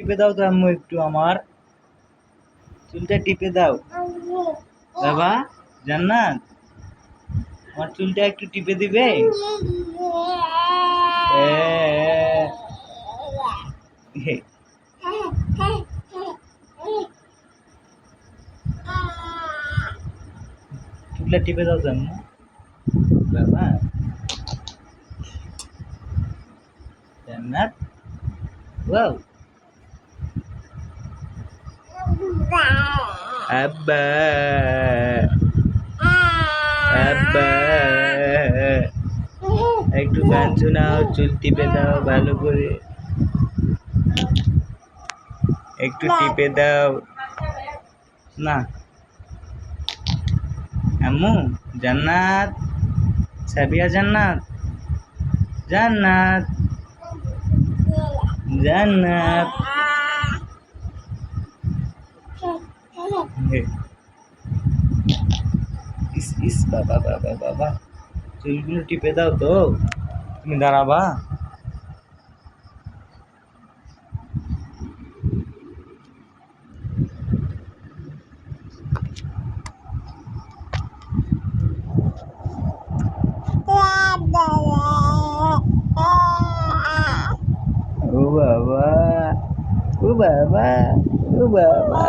টিপে দাও তো আম্মু একটু আমার। চুলটা টিপে দাও। বাবা, জান্নাত? আমার চুলটা একটু টিপে দিবে? চুলটা টিপে দাও তো আম্মু। বাবা। জান্নাত? ওয়াও। আব্বা। আব্বা। একটু গান শোনাও চুল টিপে দাও ভালো করে। একটু টিপে দাও। না। আম্মু জান্নাত। সাবিয়া জান্নাত। জান্নাত। জান্নাত। হে। ইস ইস বাবা বাবা বাবা চুলগুলো টিপে দাও তো তুমি দাঁড়াবা ও বাবা ও বাবা ও বাবা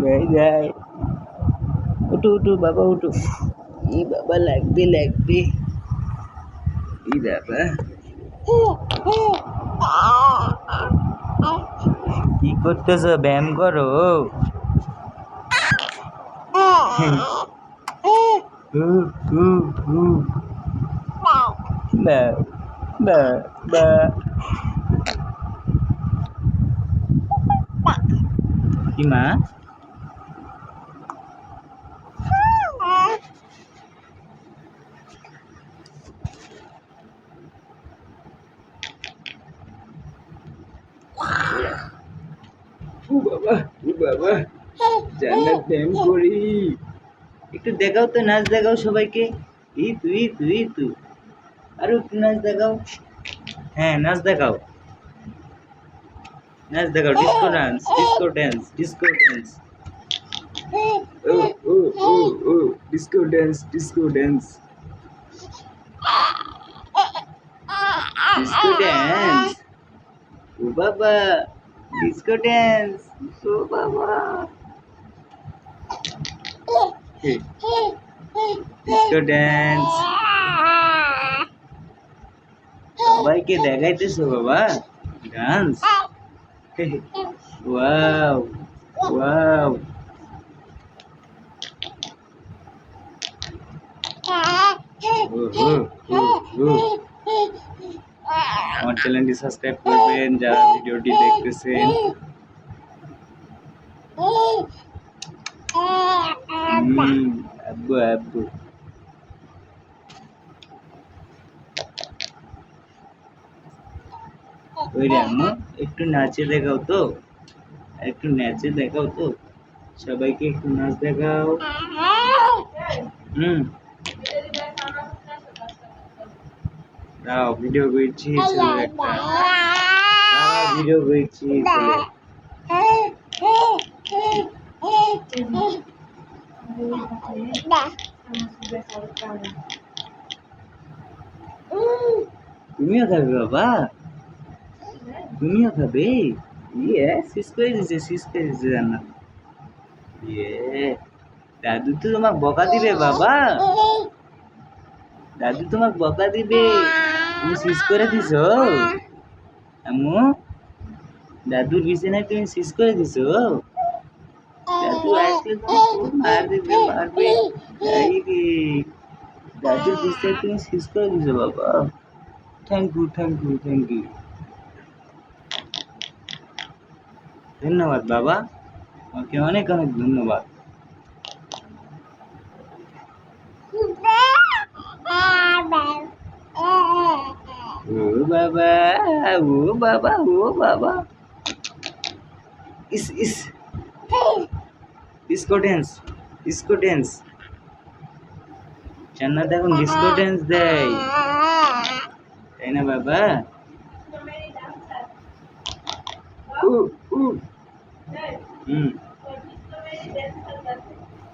যাই যাই উঠো উঠো বাবা উঠো ই বাবা লাগবে লাগবে ই বাবা কি করতেছো ব্যায়াম করো হু, হু, হু। বা বা বা কি মা বাবা করি। একটু দেখাও তো, নাচ দেখাও সবাইকে। ই তুই তুই তু। আরও একটু নাচ দেখাও। হ্যাঁ নাচ দেখাও। নাচ দেখাও disco dance disco dance disco dance ও ও ও ও disco dance disco dance disco dance ও বাবা ডিস্কো ডান্স ও বাবা ডিস্কো ডান্স সবাইকে দেখাইতেছো বাবা ডান্স ওয়াও ওয়াও আমার চ্যানেলটি সাবস্ক্রাইব করবেন যারা ভিডিওটি দেখতেছেন হুম, আব্বু আব্বু ওই রে আম্মু একটু নাচে দেখাও তো একটু নাচে দেখাও তো সবাইকে একটু নাচ দেখাও হুম দাঁড়াও ভিডিও করছি একটা দাঁড়াও ভিডিও করছি ছেলে তুমিও খাবে বাবা তুমিও খাবে ইয়ে শেষ করে দিছে শেষ করে দিছে জানা ইয়ে দাদু তো তোমাকে বকা দিবে, বাবা। দাদু তোমাকে বকা দিবে। তুমি শেষ করে দিছো? আম্মু, দাদুর বিছানায় তুমি শেষ করে দিছো? দাদু আসলে মার দিবে মারবে দাদুর বিছানায় তুমি শেষ করে দিছো, বাবা। Thank you thank you thank you ধন্যবাদ, বাবা। ওকে অনেক অনেক ধন্যবাদ। ও বাবা ও বাবা ও বাবা। ইস ইস। Disco dance disco dance. Jannat দেয়। তাই না, বাবা? うん。